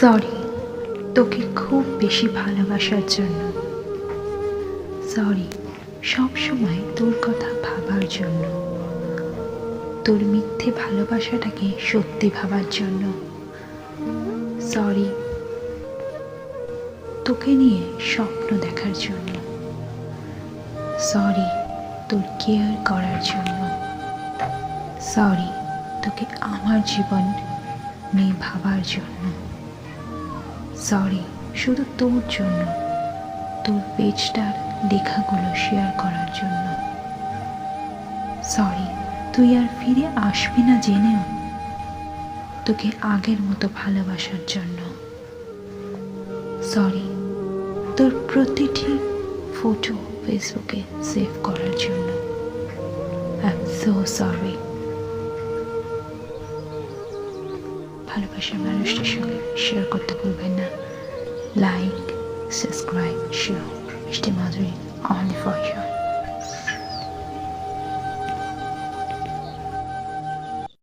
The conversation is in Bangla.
সরি তোকে খুব বেশি ভালোবাসার জন্য। সরি সব সময় তোর কথা ভাবার জন্য। তোর মিথ্যে ভালোবাসাটাকে সত্যি ভাবার জন্য। সরি তোকে নিয়ে স্বপ্ন দেখার জন্য। সরি তোর কেয়ার করার জন্য। সরি তোকে আমার জীবন নিয়ে ভাবার জন্য। সরি শুধু তোর জন্য। তোর পেজটার লেখাগুলো শেয়ার করার জন্য। সরি তুই আর ফিরে আসবি না জেনেও। তোকে আগের মতো ভালোবাসার জন্য। সরি তোর প্রতিটি ফটো ফেসবুকে সেভ করার জন্য। আই এম সো সরি ভালোবাসার মানুষটির সঙ্গে শেয়ার করতে ভুলবেন না। লাইক সাবস্ক্রাইব শেয়ার মিষ্টি মাধুরী অনলি ফর